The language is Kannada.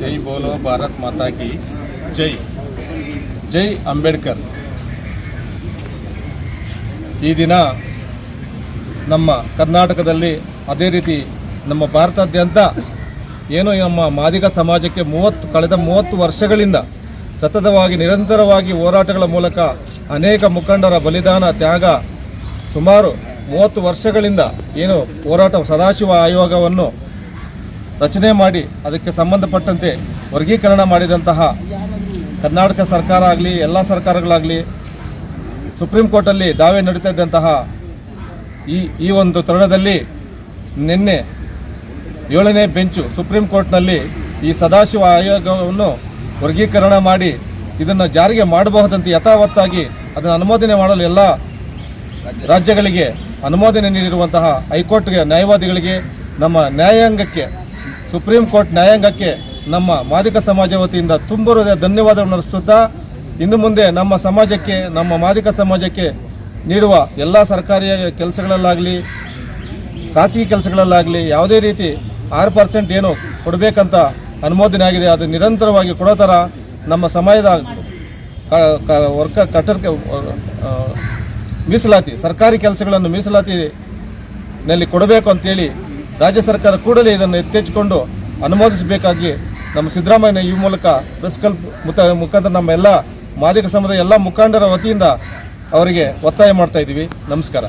ಜೈ ಬೋಲೋ ಭಾರತ್ ಮಾತಾ ಕಿ ಜೈ. ಜೈ ಅಂಬೇಡ್ಕರ್. ಈ ದಿನ ನಮ್ಮ ಕರ್ನಾಟಕದಲ್ಲಿ ಅದೇ ರೀತಿ ನಮ್ಮ ಭಾರತಾದ್ಯಂತ ಏನು ನಮ್ಮ ಮಾದಿಗ ಸಮಾಜಕ್ಕೆ ಮೂವತ್ತು, ಕಳೆದ ಮೂವತ್ತು ವರ್ಷಗಳಿಂದ ಸತತವಾಗಿ ನಿರಂತರವಾಗಿ ಹೋರಾಟಗಳ ಮೂಲಕ ಅನೇಕ ಮುಖಂಡರ ಬಲಿದಾನ, ತ್ಯಾಗ ಸುಮಾರು ಮೂವತ್ತು ವರ್ಷಗಳಿಂದ ಏನು ಹೋರಾಟ ಸದಾಶಿವ ಆಯೋಗವನ್ನು ರಚನೆ ಮಾಡಿ ಅದಕ್ಕೆ ಸಂಬಂಧಪಟ್ಟಂತೆ ವರ್ಗೀಕರಣ ಮಾಡಿದಂತಹ ಕರ್ನಾಟಕ ಸರ್ಕಾರ ಆಗಲಿ, ಎಲ್ಲ ಸರ್ಕಾರಗಳಾಗಲಿ, ಸುಪ್ರೀಂ ಕೋರ್ಟಲ್ಲಿ ದಾವೆ ನಡೀತಾ ಇದ್ದಂತಹ ಈ ಈ ಒಂದು ತರುಣದಲ್ಲಿ ನಿನ್ನೆ ಏಳನೇ ಬೆಂಚು ಸುಪ್ರೀಂ ಕೋರ್ಟ್ನಲ್ಲಿ ಈ ಸದಾಶಿವ ಆಯೋಗವನ್ನು ವರ್ಗೀಕರಣ ಮಾಡಿ ಇದನ್ನು ಜಾರಿಗೆ ಮಾಡಬಹುದಂತೆ ಯಥಾವತ್ತಾಗಿ ಅದನ್ನು ಅನುಮೋದನೆ ಮಾಡಲು ಎಲ್ಲ ರಾಜ್ಯಗಳಿಗೆ ಅನುಮೋದನೆ ನೀಡಿರುವಂತಹ ಹೈಕೋರ್ಟ್ಗೆ ನ್ಯಾಯವಾದಿಗಳಿಗೆ ನಮ್ಮ ನ್ಯಾಯಾಂಗಕ್ಕೆ, ಸುಪ್ರೀಂ ಕೋರ್ಟ್ ನ್ಯಾಯಾಂಗಕ್ಕೆ ನಮ್ಮ ಮಾದಿಕ ಸಮಾಜ ವತಿಯಿಂದ ತುಂಬ ಹೃದಯ ಧನ್ಯವಾದಗಳನ್ನು ಅರ್ಪಿಸುತ್ತಾ, ಇನ್ನು ಮುಂದೆ ನಮ್ಮ ಸಮಾಜಕ್ಕೆ, ನಮ್ಮ ಮಾದಿಕ ಸಮಾಜಕ್ಕೆ ನೀಡುವ ಎಲ್ಲ ಸರ್ಕಾರಿ ಕೆಲಸಗಳಲ್ಲಾಗಲಿ, ಖಾಸಗಿ ಕೆಲಸಗಳಲ್ಲಾಗಲಿ ಯಾವುದೇ ರೀತಿ ಆರು ಪರ್ಸೆಂಟ್ ಏನು ಕೊಡಬೇಕಂತ ಅನುಮೋದನೆ ಆಗಿದೆ. ಅದು ನಿರಂತರವಾಗಿ ಕೊಡೋ ಥರ ನಮ್ಮ ಸಮಾಜದ ವರ್ಕ, ಕಟ್ಟಡಕ್ಕೆ ಮೀಸಲಾತಿ, ಸರ್ಕಾರಿ ಕೆಲಸಗಳನ್ನು ಮೀಸಲಾತಿನಲ್ಲಿ ಕೊಡಬೇಕು ಅಂತೇಳಿ ರಾಜ್ಯ ಸರ್ಕಾರ ಕೂಡಲೇ ಇದನ್ನು ಎತ್ತೆಚ್ಚಿಕೊಂಡು ಅನುಮೋದಿಸಬೇಕಾಗಿ ನಮ್ಮ ಸಿದ್ದರಾಮಯ್ಯ ಈ ಮೂಲಕ ಪ್ರೆಸ್ ಕಲ್ ಮುತ ಮುಖಾಂತರ ನಮ್ಮ ಎಲ್ಲ ಮಾದಿಕ ಸಮುದಾಯ, ಎಲ್ಲ ಮುಖಂಡರ ವತಿಯಿಂದ ಅವರಿಗೆ ಒತ್ತಾಯ ಮಾಡ್ತಾ ಇದ್ದೀವಿ. ನಮಸ್ಕಾರ.